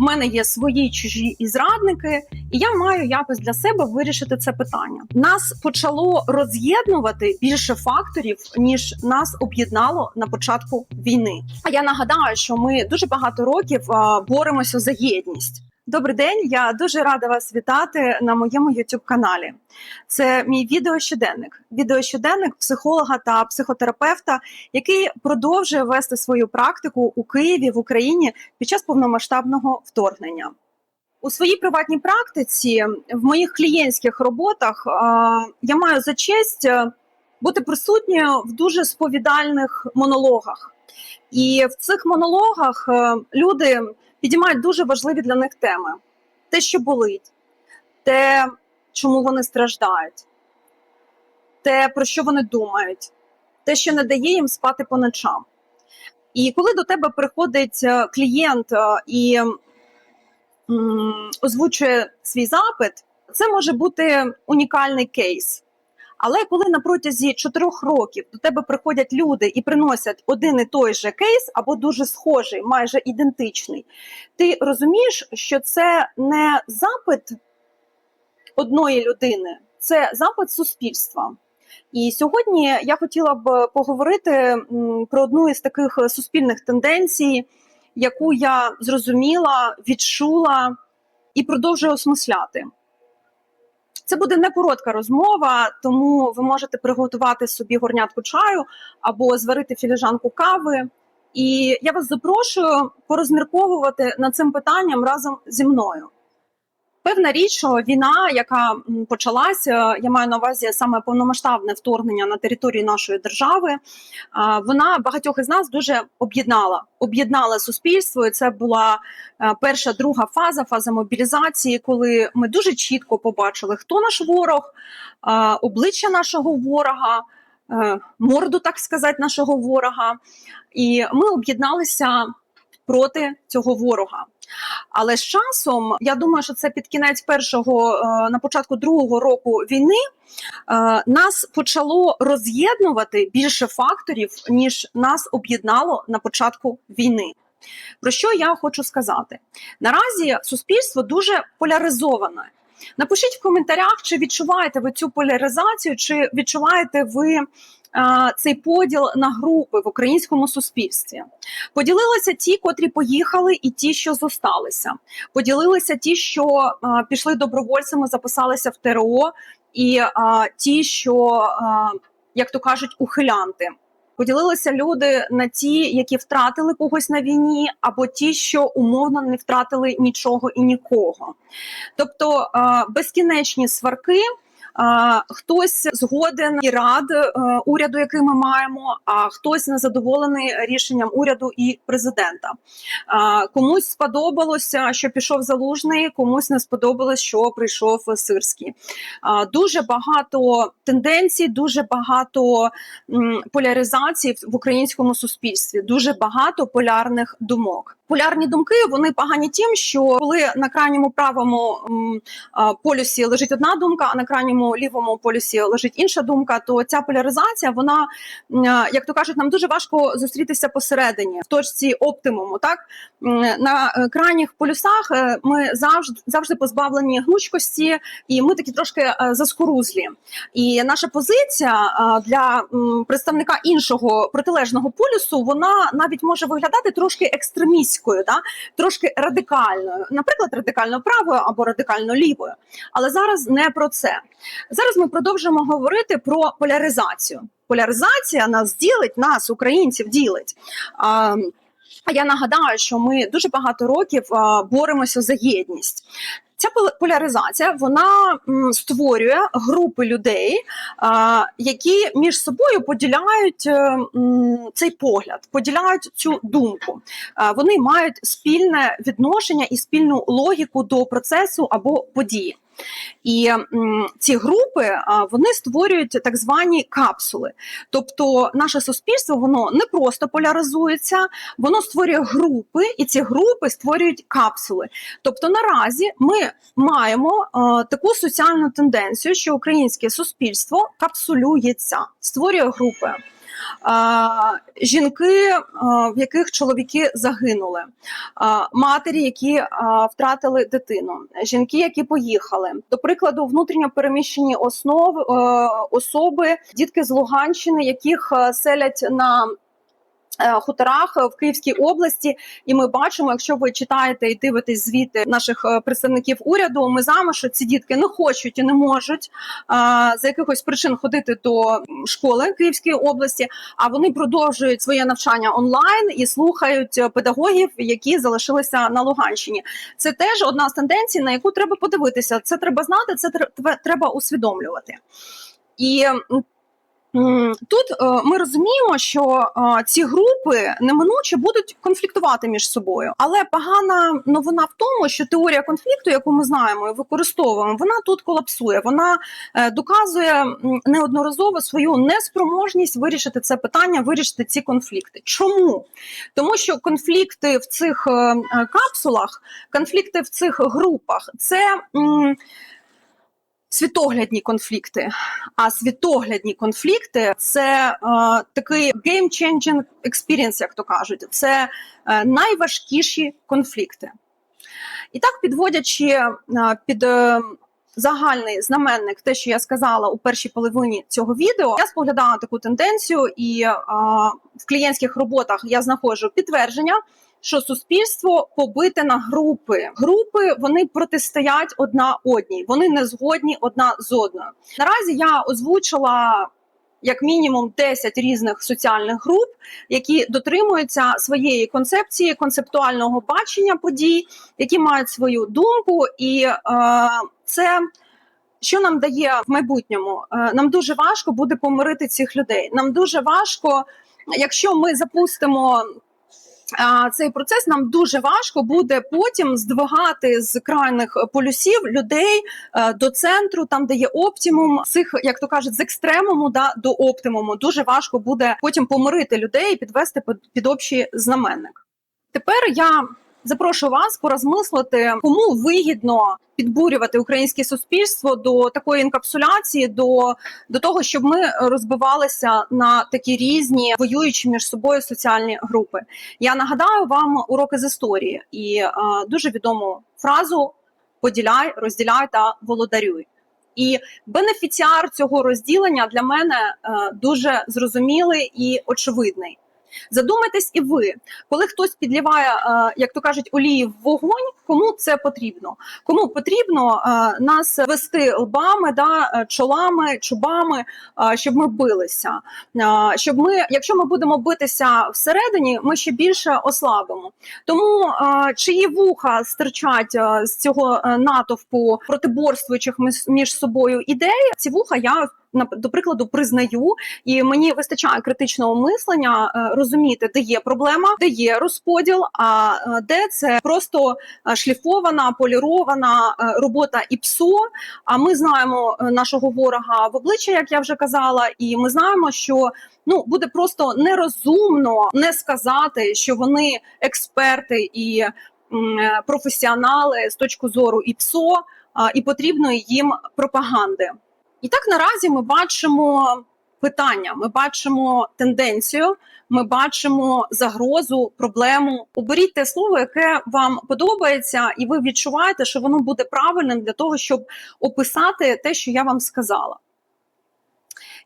У мене є свої чужі і зрадники, і я маю якось для себе вирішити це питання. Нас почало роз'єднувати більше факторів, ніж нас об'єднало на початку війни. А я нагадаю, що ми дуже багато років боремося за єдність. Добрий день, я дуже рада вас вітати на моєму youtube каналі. Це мій відеощоденник. Відеощоденник психолога та психотерапевта, який продовжує вести свою практику у Києві в Україні під час повномасштабного вторгнення. У своїй приватній практиці, в моїх клієнтських роботах, я маю за честь е, бути присутньою в дуже сповідальних монологах. І в цих монологах е, люди підіймають дуже важливі для них теми: те, що болить, те, чому вони страждають, те, про що вони думають, те, що не дає їм спати по ночам. І коли до тебе приходить е, клієнт е, і озвучує свій запит, це може бути унікальний кейс. Але коли на протязі чотирьох років до тебе приходять люди і приносять один і той же кейс, або дуже схожий, майже ідентичний, ти розумієш, що це не запит одної людини, це запит суспільства. І сьогодні я хотіла б поговорити про одну із таких суспільних тенденцій, яку я зрозуміла, відчула і продовжую осмисляти. Це буде не коротка розмова, тому ви можете приготувати собі горнятку чаю або зварити філіжанку кави. І я вас запрошую порозмірковувати над цим питанням разом зі мною. Певна річ, що війна, яка почалася, я маю на увазі саме повномасштабне вторгнення на територію нашої держави. Вона багатьох із нас дуже об'єднала, об'єднала суспільство. І це була е, перша, друга фаза, фаза мобілізації, коли ми дуже чітко побачили, хто наш ворог, обличчя нашого ворога, е, морду, так сказати, нашого ворога. І ми об'єдналися проти цього ворога. Але з часом я думаю, що це під кінець першого е, на початку другого року війни е, нас почало роз'єднувати більше факторів, ніж нас об'єднало на початку війни. Про що я хочу сказати? Наразі суспільство дуже поляризоване. Напишіть в коментарях, чи відчуваєте ви цю поляризацію, чи відчуваєте ви цей поділ на групи в українському суспільстві. Поділилися ті, котрі поїхали, і ті, що зосталися. Поділилися ті, що пішли добровольцями, записалися в ТРО, і ті, що, як то кажуть, ухилянти. Поділилися люди на ті, які втратили когось на війні, або ті, що умовно не втратили нічого і нікого. Тобто безкінечні сварки. Хтось згоден і рад е, уряду, який ми маємо, а хтось незадоволений рішенням уряду і президента. Комусь сподобалося, що пішов залужний, комусь не сподобалось, що прийшов Сирський. Дуже багато тенденцій, дуже багато поляризацій в українському суспільстві, дуже багато полярних думок. Полярні думки вони погані тим, що коли на крайньому правому полюсі лежить одна думка, а на крайньому лівому полюсі лежить інша думка, то ця поляризація, вона як то кажуть, нам дуже важко зустрітися посередині в точці оптимуму. Так на е, крайніх полюсах е, ми завжди завжди позбавлені гнучкості, і ми такі трошки е, заскорузлі. І наша позиція для представника іншого протилежного полюсу, вона навіть може виглядати трошки екстремістською, да? трошки радикальною, наприклад, радикально правою або радикально лівою. Але зараз не про це. Зараз ми продовжимо говорити про поляризацію. Поляризація нас ділить, нас, українців, ділить. А я нагадаю, що ми дуже багато років а, боремося за єдність. Ця пол- поляризація вона створює групи людей, які між собою поділяють е, цей погляд, поділяють цю думку. Вони мають спільне відношення і спільну логіку до процесу або події. І ці групи вони створюють так звані капсули. Тобто, наше суспільство воно не просто поляризується, воно створює групи, і ці групи створюють капсули. Тобто, наразі ми маємо таку соціальну тенденцію, що українське суспільство капсулюється, створює групи. Жінки, в яких чоловіки загинули, матері, які втратили дитину, жінки, які поїхали. До прикладу, внутрішньо переміщені основ е, особи, дітки з Луганщини, яких е, селять на Хуторах е, в Київській області, і ми бачимо, якщо ви читаєте і дивитесь звіти наших е, представників уряду, ми знаємо, що ці дітки не хочуть і не можуть за якихось причин ходити до школи Київської області, а вони продовжують своє навчання онлайн і слухають е, педагогів, які залишилися на Луганщині. Це теж одна з тенденцій, на яку треба подивитися. Це треба знати, це тре- треба усвідомлювати. І Тут е, ми розуміємо, що е, ці групи неминуче будуть конфліктувати між собою. Але погана новина в тому, що теорія конфлікту, яку ми знаємо і використовуємо, вона тут колапсує. Вона е, доказує неодноразово свою неспроможність вирішити це питання, вирішити ці конфлікти. Чому? Тому що конфлікти в цих капсулах, конфлікти в цих групах це. Світоглядні конфлікти, а світоглядні конфлікти це е, такий game-changing experience, як то кажуть. Це е, найважкіші конфлікти. І так, підводячи е, під е, загальний знаменник, те, що я сказала у першій половині цього відео, я споглядала таку тенденцію, і е, в клієнтських роботах я знаходжу підтвердження. Що суспільство побите на групи. Групи вони протистоять одна одній, вони не згодні одна з одною. Наразі я озвучила як мінімум 10 різних соціальних груп, які дотримуються своєї концепції, концептуального бачення подій, які мають свою думку, і е, це. Що нам дає в майбутньому? Е, Нам дуже важко буде помирити цих людей. Нам дуже важко, якщо ми запустимо цей процес, нам дуже важко буде потім здвигати з крайних полюсів людей е, до центру, там де є оптимум, цих, як то кажуть, з екстремуму да, до оптимуму. Дуже важко буде потім помирити людей і підвести під, під общий знаменник. Тепер я запрошую вас порозмислити, кому вигідно підбурювати українське суспільство до такої інкапсуляції, до, до того, щоб ми розбивалися на такі різні воюючі між собою соціальні групи. Я нагадаю вам уроки з історії і е, дуже відому фразу поділяй, розділяй та володарюй. І бенефіціар цього розділення для мене е, дуже зрозумілий і очевидний. Задумайтесь і ви, коли хтось підліває, е, як то кажуть, олії в вогонь, кому це потрібно? Кому потрібно е, нас вести лбами, да, е, чолами, чубами, щоб ми билися? Щоб ми, якщо ми будемо битися всередині, ми ще більше ослабимо. Тому чиї вуха стирчать з цього натовпу протиборствуючих між- собою ідей, ці вуха я до прикладу признаю, і мені вистачає критичного мислення е, розуміти, де є проблема, де є розподіл, а е, де це просто е, шліфована, полірована робота ІПСО. А ми знаємо нашого ворога в обличчя, як я вже казала, і ми знаємо, що ну буде просто нерозумно не сказати, що вони експерти і професіонали з точки зору ІПСО а, і потрібної їм пропаганди. І так наразі ми бачимо питання, ми бачимо тенденцію, ми бачимо загрозу, проблему. Оберіть те слово, яке вам подобається, і ви відчуваєте, що воно буде правильним для того, щоб описати те, що я вам сказала.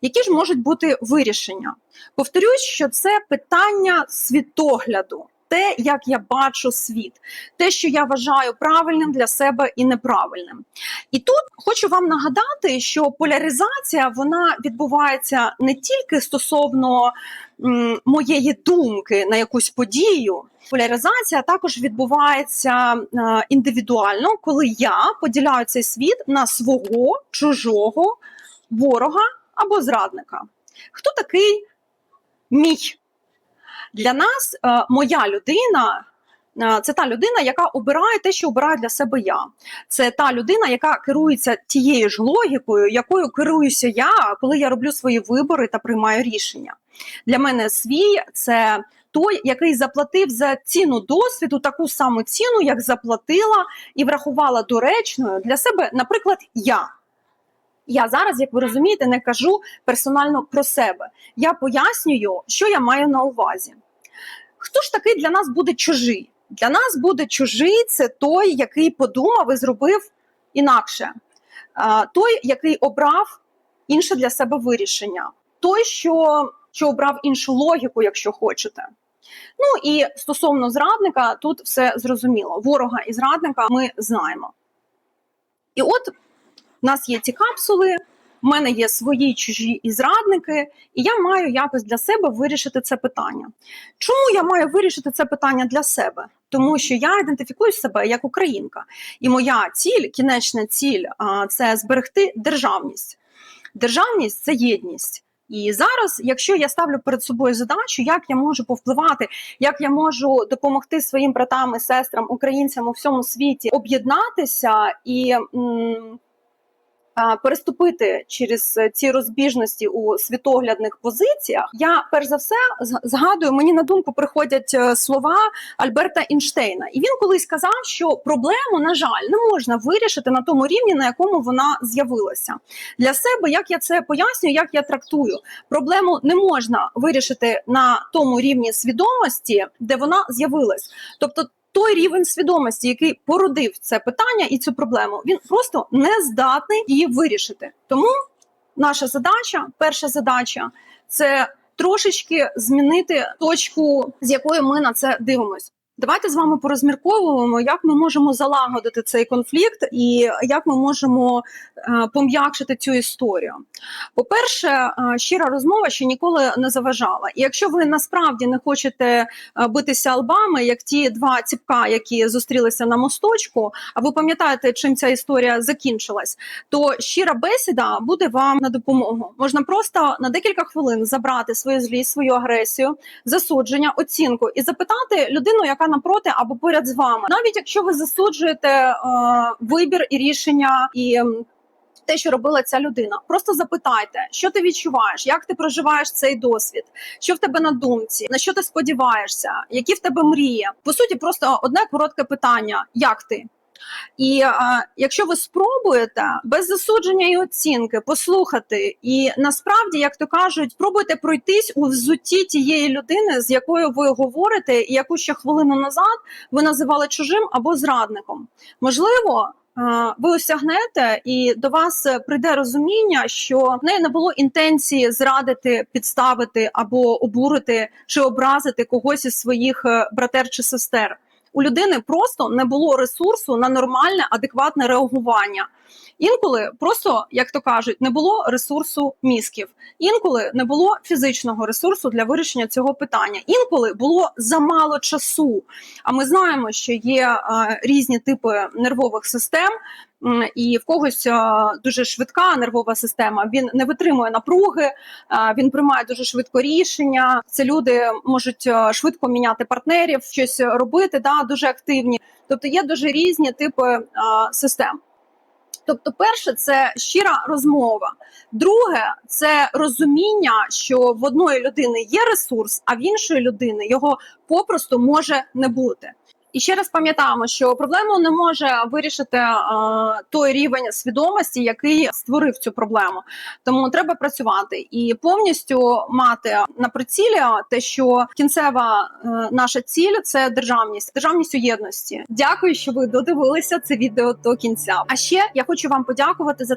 Які ж можуть бути вирішення? Повторюсь, що це питання світогляду, те, як я бачу світ, те, що я вважаю правильним для себе і неправильним. І тут хочу вам нагадати, що поляризація вона відбувається не тільки стосовно моєї думки на якусь подію. Поляризація також відбувається е, індивідуально, коли я поділяю цей світ на свого, чужого, ворога або зрадника. Хто такий мій? Для нас е, моя людина. е, Це та людина, яка обирає те, що обирає для себе я. Це та людина, яка керується тією ж логікою, якою керуюся я, коли я роблю свої вибори та приймаю рішення. Для мене свій це той, який заплатив за ціну досвіду таку саму ціну, як заплатила і врахувала доречною для себе, наприклад, я. Я зараз, як ви розумієте, не кажу персонально про себе. Я пояснюю, що я маю на увазі. Хто ж такий для нас буде чужий? Для нас буде чужий це той, який подумав і зробив інакше, той, який обрав інше для себе вирішення, той, що, що обрав іншу логіку, якщо хочете. Ну і стосовно зрадника, тут все зрозуміло. Ворога і зрадника ми знаємо. І от у нас є ці капсули, в мене є свої чужі і зрадники, і я маю якось для себе вирішити це питання. Чому я маю вирішити це питання для себе? Тому що я ідентифікую себе як українка, і моя ціль, кінечна ціль це зберегти державність. Державність це єдність. І зараз, якщо я ставлю перед собою задачу, як я можу повпливати, як я можу допомогти своїм братам і сестрам, українцям у всьому світі об'єднатися і м, переступити через ці розбіжності у світоглядних позиціях, я перш за все згадую, мені на думку приходять е, слова Альберта Ейнштейна. І він колись казав, що проблему, на жаль, не можна вирішити на тому рівні, на якому вона з'явилася. Для себе, як я це пояснюю, як я трактую, проблему не можна вирішити на тому рівні свідомості, де вона з'явилась. Тобто той рівень свідомості, який породив це питання і цю проблему, він просто не здатний її вирішити. Тому наша задача, перша задача це трошечки змінити точку, з якої ми на це дивимося. Давайте з вами порозмірковуємо, як ми можемо залагодити цей конфлікт і як ми можемо е, пом'якшити цю історію. По-перше, е, щира розмова ще ніколи не заважала. І якщо ви насправді не хочете е, битися лбами, як ті два ціпка, які зустрілися на мосточку, а ви пам'ятаєте, чим ця історія закінчилась, то щира бесіда буде вам на допомогу. Можна просто на декілька хвилин забрати свою злість, свою агресію, засудження, оцінку і запитати людину, яка напроти або поряд з вами, навіть якщо ви засуджуєте е, вибір і рішення і. те, що робила ця людина, просто запитайте, що ти відчуваєш, як ти проживаєш цей досвід, що в тебе на думці, на що ти сподіваєшся, які в тебе мрії. По суті, просто одне коротке питання: як ти? І е, якщо ви спробуєте без засудження і оцінки послухати, і насправді, як то кажуть, спробуйте пройтись у взутті тієї людини, з якою ви говорите, і яку ще хвилину назад ви називали чужим або зрадником. Можливо. Ви осягнете, і до вас прийде розуміння, що в неї не було інтенції зрадити, підставити або обурити чи образити когось із своїх е, братер чи сестер у людини просто не було ресурсу на нормальне, адекватне реагування. Інколи просто, як то кажуть, не було ресурсу мізків. Інколи не було фізичного ресурсу для вирішення цього питання. Інколи було замало часу. А ми знаємо, що є е, різні типи нервових систем. І в когось дуже швидка нервова система. Він не витримує напруги, він приймає дуже швидко рішення. Це люди можуть швидко міняти партнерів, щось робити, да, дуже активні. Тобто є дуже різні типи систем. Тобто, перше, це щира розмова. Друге, це розуміння, що в одної людини є ресурс, а в іншої людини його попросту може не бути. І ще раз пам'ятаємо, що проблему не може вирішити е, той рівень свідомості, який створив цю проблему. Тому треба працювати і повністю мати на прицілі те, що кінцева е, наша ціль це державність, державність у єдності. Дякую, що ви додивилися це відео до кінця. А ще я хочу вам подякувати за